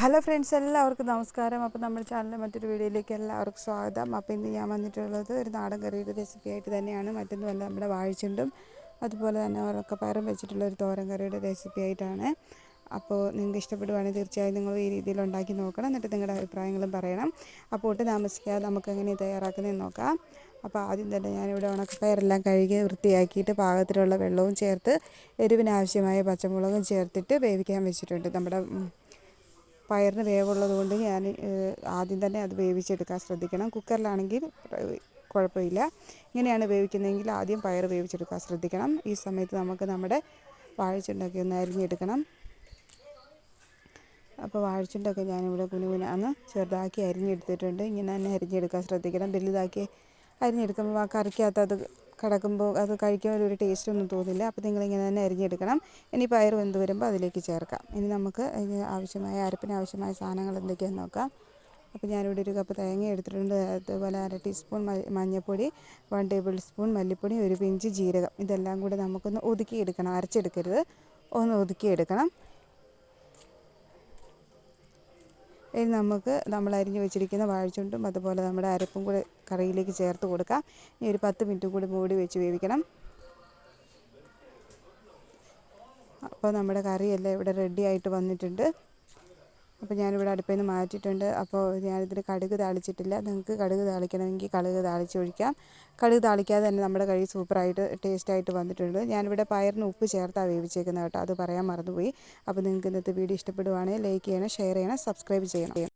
Hello friends എല്ലാവർക്കും നമസ്കാരം. അപ്പോൾ നമ്മുടെ ചാനലിലെ മറ്റൊരു വീഡിയോയിലേക്ക് എല്ലാവർക്കും സ്വാഗതം. അപ്പോൾ ഇന്ന് ഞാൻ വന്നിട്ടുള്ളത് ഒരു നാടൻ കറിയുടെ റെസിപ്പി ആയിട്ട് തന്നെയാണ്. മറ്റൊന്നുമല്ല നമ്മുടെ വാഴച്ചുണ്ടും അതുപോലെ തന്നെ ഉറക്കപ്പയറും വെച്ചിട്ടുള്ള ഒരു തോരൻ കറിയുടെ റെസിപ്പി ആയിട്ടാണ് അപ്പോൾ നിങ്ങൾക്ക് ഇഷ്ടപ്പെടുവാണെങ്കിൽ തീർച്ചയായും നിങ്ങൾ ഈ രീതിയിൽ ഉണ്ടാക്കി നോക്കണം. എന്നിട്ട് നിങ്ങളുടെ അഭിപ്രായങ്ങളും പറയണം. അപ്പോൾ ഒട്ടും താമസിക്കാതെ നമുക്ക് എങ്ങനെ തയ്യാറാക്കുന്നതെന്ന് നോക്കാം. അപ്പോൾ ആദ്യം തന്നെ ഞാനിവിടെ ഉണക്കപ്പയറെല്ലാം കഴുകി വൃത്തിയാക്കിയിട്ട് പാകത്തിലുള്ള വെള്ളവും ചേർത്ത് എരിവിനാവശ്യമായ പച്ചമുളകും ചേർത്തിട്ട് വേവിക്കാൻ വെച്ചിട്ടുണ്ട് നമ്മുടെ പയറിന് വേവുള്ളത് കൊണ്ട് ഞാൻ ആദ്യം തന്നെ അത് വേവിച്ചെടുക്കാൻ ശ്രദ്ധിക്കണം. കുക്കറിലാണെങ്കിൽ കുഴപ്പമില്ല. ഇങ്ങനെയാണ് വേവിക്കുന്നതെങ്കിൽ ആദ്യം പയർ വേവിച്ചെടുക്കാൻ ശ്രദ്ധിക്കണം. ഈ സമയത്ത് നമുക്ക് നമ്മുടെ വാഴച്ചുണ്ടൊക്കെ ഒന്ന് അരിഞ്ഞെടുക്കണം. അപ്പോൾ വാഴച്ചുണ്ടൊക്കെ ഞാനിവിടെ കുനുകുനാന്ന് ചെറുതാക്കി അരിഞ്ഞെടുത്തിട്ടുണ്ട്. ഇങ്ങനെ തന്നെ അരിഞ്ഞെടുക്കാൻ ശ്രദ്ധിക്കണം. വലുതാക്കി അരിഞ്ഞെടുക്കുമ്പോൾ ആ കറിക്കകത്ത് അത് കിടക്കുമ്പോൾ അത് കഴിക്കാൻ ഒരു ടേസ്റ്റ് ഒന്നും തോന്നില്ല. അപ്പോൾ നിങ്ങളിങ്ങനെ തന്നെ അരിഞ്ഞെടുക്കണം. ഇനി പയർ വെന്ത് വരുമ്പോൾ അതിലേക്ക് ചേർക്കാം. ഇനി നമുക്ക് ആവശ്യമായ അരപ്പിന് ആവശ്യമായ സാധനങ്ങൾ എന്തൊക്കെയാണെന്ന് നോക്കാം. അപ്പോൾ ഞാനിവിടെ ഒരു കപ്പ് തേങ്ങ എടുത്തിട്ടുണ്ട്. അതുപോലെ അര ടീസ്പൂൺ മഞ്ഞൾപ്പൊടി വൺ ടേബിൾ സ്പൂൺ മല്ലിപ്പൊടി ഒരു പിഞ്ച് ജീരകം. ഇതെല്ലാം കൂടെ നമുക്കൊന്ന് ഒതുക്കിയെടുക്കണം. അരച്ചെടുക്കരുത്. ഒന്ന് ഒതുക്കിയെടുക്കണം. ഇനി നമുക്ക് നമ്മൾ അരിഞ്ഞ് വെച്ചിരിക്കുന്ന വാഴച്ചുണ്ടും അതുപോലെ നമ്മുടെ അരപ്പും കൂടെ കറിയിലേക്ക് ചേർത്ത് കൊടുക്കാം. ഇനി ഒരു പത്ത് മിനിറ്റ് കൂടി മൂടി വെച്ച് വേവിക്കണം. അപ്പോൾ നമ്മുടെ കറിയെല്ലാം ഇവിടെ റെഡി ആയിട്ട് വന്നിട്ടുണ്ട്. അപ്പോൾ ഞാനിവിടെ അടുപ്പിൽ നിന്ന് മാറ്റിയിട്ടുണ്ട്. അപ്പോൾ ഞാനിതിന് കടുക് താളിച്ചിട്ടില്ല. നിങ്ങൾക്ക് കടുക് താളിക്കണമെങ്കിൽ കടുക് താളിച്ചൊഴിക്കാം കടുക് താളിക്കാതെ തന്നെ നമ്മുടെ കറി സൂപ്പറായിട്ട് ടേസ്റ്റായിട്ട് വന്നിട്ടുണ്ട്. ഞാനിവിടെ പയറിന് ഉപ്പ് ചേർത്താണ് വേവിച്ചേക്കുന്നത് കേട്ടോ. അത് പറയാൻ മറന്നുപോയി. അപ്പോൾ നിങ്ങൾക്ക് ഇന്നത്തെ വീഡിയോ ഇഷ്ടപ്പെടുവാണെങ്കിൽ ലൈക്ക് ചെയ്യണം ഷെയർ ചെയ്യണം സബ്സ്ക്രൈബ് ചെയ്യണം.